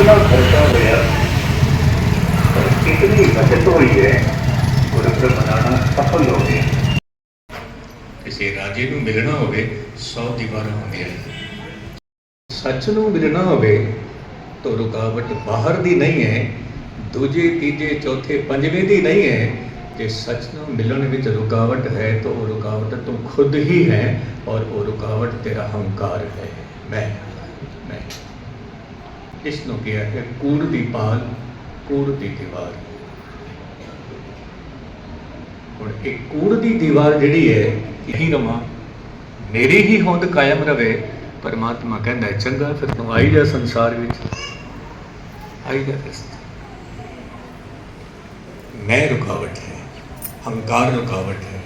कितना खर्चा होया और कितनी बचत हुई है गुरुकुल मनाना सफल हो गया ਕਿਸੇ ਰਾਜੇ ਨੂੰ ਮਿਲਣਾ ਹੋਵੇ 100 ਦੀਵਾਰਾਂ ਹੁੰਦੀਆਂ ਨੇ ਸੱਚ ਨੂੰ ਮਿਲਣਾ ਹੋਵੇ ਤਾਂ ਰੁਕਾਵਟ ਬਾਹਰ ਦੀ ਨਹੀਂ ਹੈ ਦੂਜੇ ਤੀਜੇ ਚੌਥੇ ਪੰਜਵੇਂ ਦੀ ਨਹੀਂ ਹੈ ਜੇ ਸੱਚ ਨੂੰ ਮਿਲਣ ਵਿੱਚ ਰੁਕਾਵਟ ਹੈ ਤਾਂ ਉਹ ਰੁਕਾਵਟ ਤੂੰ ਖੁਦ ਹੀ ਹੈ ਔਰ ਉਹ ਰੁਕਾਵਟ ਤੇਰਾ ਹੰਕਾਰ ਹੈ ਮੈਂ ਮੈਂ ਇਸ ਨੂੰ ਕਿਹਾ ਹੈ ਕੂੜ ਦੀ ਪਾਲ, ਕੂੜ ਦੀ ਦੀਵਾਰ। ਹੁਣ ਇਹ ਕੂੜ ਦੀ ਦੀਵਾਰ ਜਿਹੜੀ ਹੈ, ਇਹੀ ਰਮਾ, ਮੇਰੀ ਹੀ ਹੋਂਦ ਕਾਇਮ ਰਵੇ, ਪਰਮਾਤਮਾ ਕਹਿੰਦਾ ਚੰਗਾ, ਫਿਰ ਤੂੰ ਆਈ ਜਾ ਸੰਸਾਰ ਵਿੱਚ। ਆਈ ਜਾ ਇਸ ਮੈਂ ਰੁਕਾਵਟ ਹੈ, ਹੰਕਾਰ ਰੁਕਾਵਟ ਹੈ।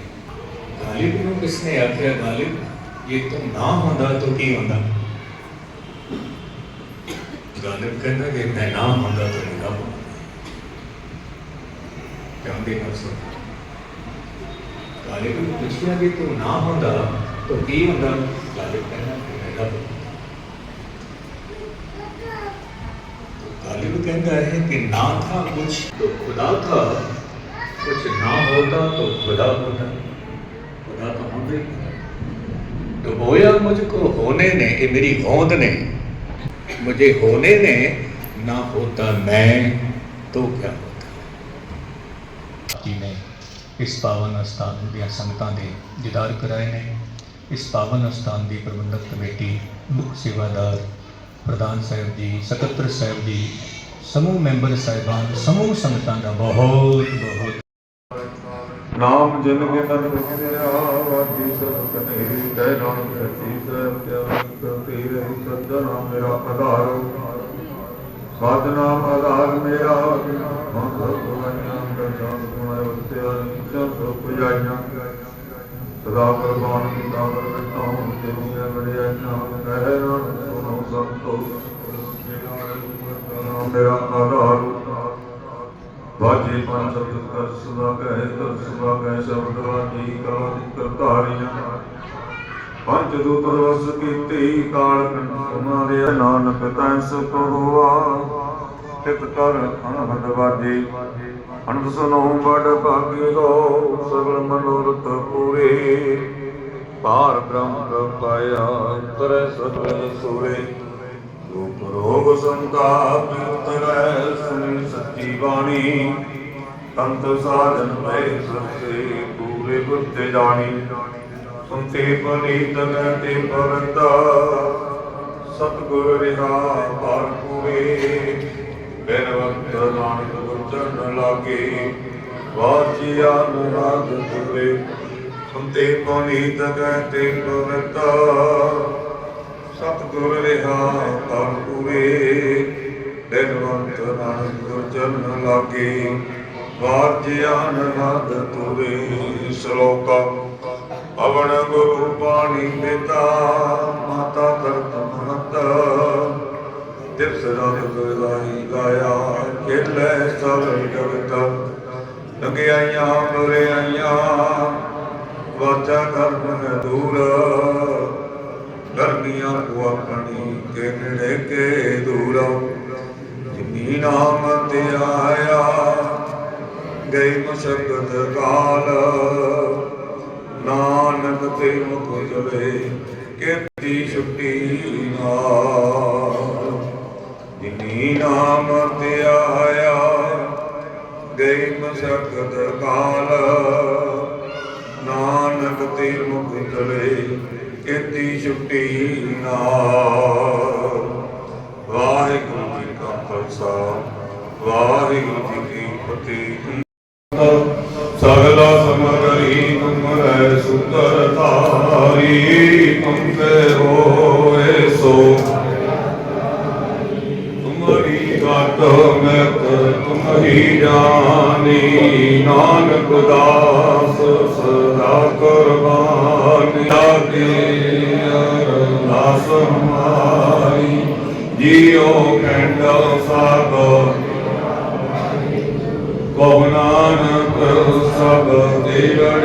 ਗਾਲਿਬ ਨੂੰ ਕਿਸਨੇ ਆਖਿਆ, ਗਾਲਿਬ ਇਹ ਤੂੰ ਨਾ ਹੁੰਦਾ ਤਾਂ ਕੀ ਹੁੰਦਾ? ਗਾਲਿਬ ਕਹਿੰਦਾ ਕਿ ਮੈਂ ਨਾ ਹੁੰਦਾ ਤਾਂ ਨਹੀਂ ਰੱਬ ਕਹਿੰਦੇ ਨਾ ਸੁਣ ਗਾਲਿਬ ਨੂੰ ਪੁੱਛਿਆ ਕਿ ਤੂੰ ਨਾ ਹੁੰਦਾ ਤਾਂ ਕੀ ਹੁੰਦਾ ਗਾਲਿਬ ਕਹਿੰਦਾ ਕਿ ਮੈਂ ਰੱਬ गालिब कहता है कि ना था कुछ तो खुदा था कुछ ना होता तो खुदा होता खुदा तो होता ही डुबोया मुझको होने ने ये मेरी होंद ने मुझे होने ने ना होता मैं तो क्या होता जी ने ਇਸ ਪਾਵਨ ਅਸਥਾਨ ਦੀਆਂ ਸੰਗਤਾਂ ਦੇ ਦੀਦਾਰ ਕਰਾਏ ਨੇ ਇਸ ਪਾਵਨ ਅਸਥਾਨ ਦੀ ਪ੍ਰਬੰਧਕ ਕਮੇਟੀ ਮੁੱਖ ਸੇਵਾਦਾਰ ਪ੍ਰਧਾਨ ਸਾਹਿਬ ਜੀ ਸਕੱਤਰ ਸਾਹਿਬ ਜੀ ਸਮੂਹ ਮੈਂਬਰ ਸਾਹਿਬਾਨ ਸਮੂਹ ਸੰਗਤਾਂ ਦਾ ਬਹੁਤ ਬਹੁਤ ਨਾਮ ਜਿਨ ਕੇ ਤਨ ਕਿਰਿਆ ਵਾਜੀ ਸਭ ਕਨੇ ਤੈ ਨਾਮ ਸਤੀ ਸਭ ਕਿਆ ਕਰਤੇ ਰਹੀ ਸੱਜਣਾ ਮੇਰਾ ਆਧਾਰ ਸਾਧ ਨਾਮ ਆਧਾਰ ਮੇਰਾ ਮਨ ਭਗਵਾਨਾਂ ਦਾ ਜਾਨ ਗੁਣ ਉਤਿਆ ਸਭ ਪੁਜਾਈਆਂ ਸਦਾ ਕੁਰਬਾਨ ਕੀਤਾ ਵਰਤਾਂ ਤੇ ਮੀਆਂ ਬੜਿਆ ਨਾਮ ਕਹਿ ਨਾਮ ਸੁਨੋ ਸੰਤੋ ਮੇਰਾ ਆਧਾਰ ਵਾਜੇ ਪੰਜ ਸ਼ਬਦ ਕਰ ਸੁਦਾ ਕਹੇ ਤਰ ਸੁਦਾ ਕਹੇ ਸ਼ਬਦ ਵਾਜੀ ਕਲਾ ਦੀ ਕਰਤਾਰੀਆਂ ਪੰਜ ਦੂ ਵਸ ਕੀਤੀ ਕਾਲ ਕੰਠ ਦੇ ਨਾਨਕ ਤੈ ਸੁਖ ਹੋਆ ਤਿਤ ਕਰ ਅਨਹਦ ਵਾਜੇ। ਅਨੰਦ ਸੁਨੋ ਬੜ ਭਾਗੀ ਹੋ, ਸਗਲ ਮਨੋਰਥ ਪੂਰੇ। ਪਾਰ ਬ੍ਰਹਮ ਪਾਇਆ ਤਰੇ ਸਤਿ ਸੂਰੇ। ਰੂਪ ਰੋਗ ਸੰਤਾਪ ਉਤਰੈ, ਸੁਣੀ ਸੱਚੀ ਬਾਣੀ। ਤੰਤ ਸਾਧਨ ਭੈ ਸਸੇ ਪੂਰੇ ਬੁੱਧ ਜਾਣੀ। ਸੁਨਤੇ ਪਨੀਤ ਤੇ ਪਵੰਤਾ ਸਤਗੁਰ ਰਿਹਾ ਪਾਰ। ਪੂਰੇ ਬੇਨਵੰਤ ਨਾਨਕ ਗੁਰਚਰਨ ਲਾਗੇ, ਵਾਚਿਆ ਨਰਾਗ ਪੂਰੇ ਸੁਨਤੇ ਪਨੀਤ ਤੇ ਪਵੰਤਾ ਸਤਿਗੁਰ ਰਿਹਾ ਤਨ ਪੂਰੇ। ਦਿਨਵੰਤ ਨਾਨਕ ਗੁਰ ਚਰਨ ਲਾਗੇ ਵਾਰਜਿਆ ਨਰਦ ਤੁਰੇ। ਸ਼ਲੋਕ ਅਵਣ ਗੁਰੂ ਪਾਣੀ ਪਿਤਾ ਮਾਤਾ ਧਰਤ ਮਹਤ। ਦਿਵਸ ਰਾਤ ਗਾਈ ਗਾਇਆ, ਖੇਲੇ ਸਭ ਜਗਤ। ਲਗਿਆਈਆਂ ਬੁਰਿਆਈਆਂ ਵਾਚਾ ਕਰਮ ਦੂਰ। ਕਰਨੀਆਂ ਕੋ ਆਪਣੀ ਕੇ ਕੇ ਦੂਰ। ਜਿਨੀ ਨਾਮ ਤੇ ਆਇਆ, ਗਈ ਮੁਸ਼ਕਤ ਕਾਲ। ਨਾਨਕ ਤੇ ਮੁਖ ਜਵੇ ਕੀਤੀ ਛੁੱਟੀ ਨਾਲ। ਜਿਨੀ ਨਾਮ ਤੇ ਆਇਆ ਗਈ ਮਸ਼ਕਤ ਕਾਲ ਨਾਨਕ ਤੇ ਮੁਖ ਜਵੇ ਕੀਤੀ ਛੁੱਟੀ ਨਾ ਵਾਹਿਗੁਰੂ ਜੀ ਕਾ ਖਾਲਸਾ, ਵਾਹਿਗੁਰੂ ਜੀ ਕੀ ਫਤਿਹ। ਧਾਰੀ ਤੁਮ ਤੇ ਹੋਏ ਸੋ। ਤੁਮਰੀ ਗਤ ਮੈਂ ਤੁਮ ਹੀ ਜਾਣੀ, ਨਾਨਕ ਦਾਸ ਸਦਾ ਕੁਰਬਾਨ। ਲਾਗੇ ਅਰਦਾਸ ਹਮਾਰੀ ਜੀਓ ਖੰਡ ਸਾਗਰ। ਕੋ ਨਾਨਕ ਸਭ ਦੇ ਵਡਿਆਈ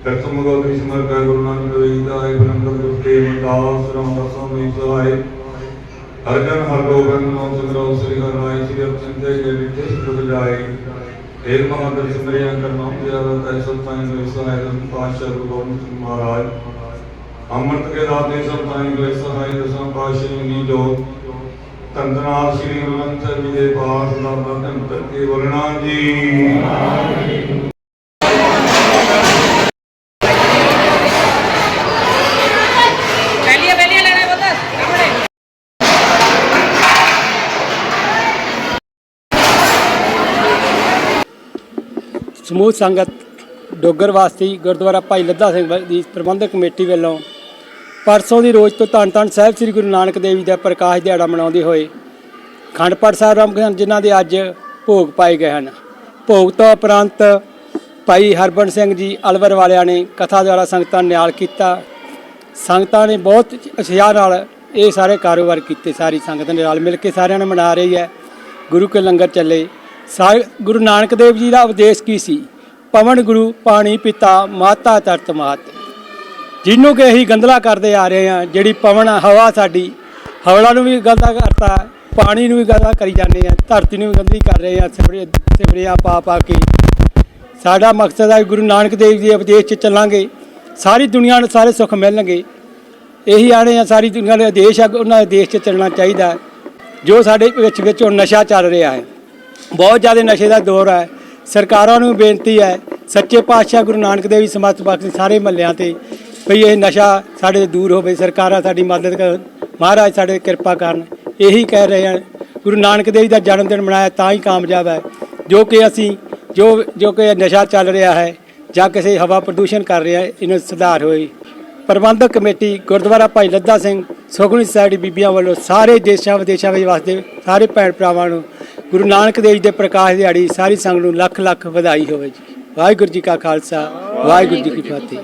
ਨ ਸਿਮਰ ਕੈ ਗੁਰੂ ਨਾਨਕ ਦੇਵ ਹੈ ਬ੍ਰਹਮ ਗੁਰਤੇ ਮਦਾਸ ਰਾਮਦਾਸੋਂ ਦੀ ਸਹਾਇ ਅਰਜਨ ਹਰ ਗੋਬਿੰਦ ਨਾਮ ਚੰਦਰੋ ਸ੍ਰੀ ਹਰਿ ਰਾਇ ਸ੍ਰੀ ਅਰਜਨ ਜੇ ਵਿਤੇ ਸੁਖ ਜਾਏ ਏਕ ਮਹਾਦਰ ਸੁੰਦਰਿਆ ਕਰਨਾਮ ਜ਼ਿਆਦਾ ਤੈ ਸੰਤਾਂ ਦੇ ਸਹਾਇ ਦਮ ਪਾਸ਼ਾ ਗੁਰੂ ਗੋਬਿੰਦ ਸਿੰਘ ਮਹਾਰਾਜ ਅੰਮ੍ਰਿਤ ਕੇ ਦਾਤੇ ਸੰਤਾਂ ਦੇ ਸਹਾਇ ਦਸਾਂ ਪਾਸ਼ਾ ਨੀ ਜੋ ਤੰਦਨਾਥ ਸ੍ਰੀ ਗੁਰੂ ਗ੍ਰੰਥ ਸਾਹਿਬ ਜੀ ਦੇ ਪਾਠ ਦਾ ਬੰਧਨ ਕਰਕੇ ਬੋਲਣਾ ਜੀ ਸਮੂਹ ਸੰਗਤ ਡੋਗਰ ਵਾਸੀ ਗੁਰਦੁਆਰਾ ਭਾਈ ਲੱਦਾ ਸਿੰਘ ਦੀ ਪ੍ਰਬੰਧਕ ਕਮੇਟੀ ਵੱਲੋਂ ਪਰਸੋਂ ਦੀ ਰੋਜ਼ ਤੋਂ ਧੰਨ ਧੰਨ ਸਾਹਿਬ ਸ੍ਰੀ ਗੁਰੂ ਨਾਨਕ ਦੇਵ ਜੀ ਦਾ ਪ੍ਰਕਾਸ਼ ਦਿਹਾੜਾ ਮਨਾਉਂਦੇ ਹੋਏ ਖੰਡ ਪਾਠ ਸਾਹਿਬ ਰਾਮਗਨ ਜਿਨ੍ਹਾਂ ਦੇ ਅੱਜ ਭੋਗ ਪਾਏ ਗਏ ਹਨ। ਭੋਗ ਤੋਂ ਉਪਰੰਤ ਭਾਈ ਹਰਬੰਸ ਸਿੰਘ ਜੀ ਅਲਵਰ ਵਾਲਿਆਂ ਨੇ ਕਥਾ ਦੁਆਰਾ ਸੰਗਤਾਂ ਨੂੰ ਨਿਆਲ ਕੀਤਾ। ਸੰਗਤਾਂ ਨੇ ਬਹੁਤ ਉਤਸ਼ਾਹ ਨਾਲ ਇਹ ਸਾਰੇ ਕਾਰੋਬਾਰ ਕੀਤੇ, ਸਾਰੀ ਸੰਗਤ ਨੇ ਰਲ ਮਿਲ ਕੇ ਸਾਰਿਆਂ ਨੇ ਮਨਾ ਰਹੀ ਹੈ। ਗੁਰੂ ਕੇ ਲੰਗਰ ਚੱਲੇ। ਸਾਰੇ ਗੁਰੂ ਨਾਨਕ ਦੇਵ ਜੀ ਦਾ ਉਪਦੇਸ਼ ਕੀ ਸੀ? ਪਵਨ ਗੁਰੂ, ਪਾਣੀ ਪਿਤਾ, ਮਾਤਾ ਤਰਤ ਮਾਤ। ਜਿਹਨੂੰ ਕਿ ਅਸੀਂ ਗੰਦਲਾ ਕਰਦੇ ਆ ਰਹੇ ਹਾਂ, ਜਿਹੜੀ ਪਵਨ ਹਵਾ ਸਾਡੀ, ਹਵਲਾ ਨੂੰ ਵੀ ਗੰਦਾ ਕਰਤਾ, ਪਾਣੀ ਨੂੰ ਵੀ ਗੰਦਾ ਕਰੀ ਜਾਂਦੇ ਆ, ਧਰਤੀ ਨੂੰ ਵੀ ਗੰਦੀ ਕਰ ਰਹੇ ਆ, ਸਿਵਰੇ ਸਿਵਰਿਆ ਪਾ ਪਾ ਕੇ। ਸਾਡਾ ਮਕਸਦ ਹੈ ਗੁਰੂ ਨਾਨਕ ਦੇਵ ਜੀ ਦੇ ਉਪਦੇਸ਼ 'ਚ ਚੱਲਾਂਗੇ। ਸਾਰੀ ਦੁਨੀਆ ਨੂੰ ਸਾਰੇ ਸੁੱਖ ਮਿਲਣਗੇ। ਇਹੀ ਆਣੇ ਆ, ਸਾਰੀ ਦੁਨੀਆ ਦੇ ਦੇਸ਼ ਆ, ਉਹਨਾਂ ਦੇ ਦੇਸ਼ 'ਚ ਚੱਲਣਾ ਚਾਹੀਦਾ। ਜੋ ਸਾਡੇ ਵਿੱਚ ਵਿੱਚ ਨਸ਼ਾ ਚੱਲ ਰਿਹਾ ਹੈ। ਬਹੁਤ ਜ਼ਿਆਦਾ ਨਸ਼ੇ ਦਾ ਦੌਰ ਹੈ। ਸਰਕਾਰਾਂ ਨੂੰ ਬੇਨਤੀ ਹੈ, ਸੱਚੇ ਪਾਤਸ਼ਾਹ ਗੁਰੂ ਨਾਨਕ ਦੇਵ ਜੀ ਸਮਰਥ ਬਖਸ਼ ਸਾਰੇ ਮਹੱਲਿਆਂ ਤੇ ਭਈ ਇਹ ਨਸ਼ਾ ਸਾਡੇ ਤੋਂ ਦੂਰ ਹੋਵੇ। ਸਰਕਾਰਾਂ ਸਾਡੀ ਮਦਦ ਕਰਨ। ਮਹਾਰਾਜ ਸਾਡੇ ਕਿਰਪਾ ਕਰਨ। ਇਹੀ ਕਹਿ ਰਹੇ ਹਨ। ਗੁਰੂ ਨਾਨਕ ਦੇਵ ਜੀ ਦਾ ਜਨਮ ਦਿਨ ਮਨਾਇਆ ਤਾਂ ਹੀ ਕਾਮਯਾਬ ਹੈ। ਜੋ ਕਿ ਅਸੀਂ, ਜੋ ਜੋ ਕਿ ਨਸ਼ਾ ਚੱਲ ਰਿਹਾ ਹੈ ਜਾਂ ਕਿਸੇ ਹਵਾ ਪ੍ਰਦੂਸ਼ਣ ਕਰ ਰਿਹਾ ਇਹਨੂੰ ਸੁਧਾਰ ਹੋਏ। ਪ੍ਰਬੰਧਕ ਕਮੇਟੀ ਗੁਰਦੁਆਰਾ ਭਾਈ ਲੱਦਾ ਸਿੰਘ, ਸੁਖਮਨੀ ਸੋਸਾਇਟੀ ਬੀਬੀਆਂ ਵੱਲੋਂ ਸਾਰੇ ਦੇਸ਼ਾਂ ਵਿਦੇਸ਼ਾਂ ਵਿੱਚ ਵਸਦੇ ਸਾਰੇ ਭੈਣ ਭਰਾਵਾਂ ਨੂੰ ਗੁਰੂ ਨਾਨਕ ਦੇਵ ਜੀ ਦੇ ਪ੍ਰਕਾਸ਼ ਦਿਹਾੜੀ ਸਾਰੀ ਸੰਗਤ ਨੂੰ ਲੱਖ ਲੱਖ ਵਧਾਈ ਹੋਵੇ ਜੀ। ਵਾਹਿਗੁਰੂ ਜੀ ਕਾ ਖਾਲਸਾ, ਵਾਹਿਗੁਰੂ ਜੀ ਕੀ ਫਤਿਹ।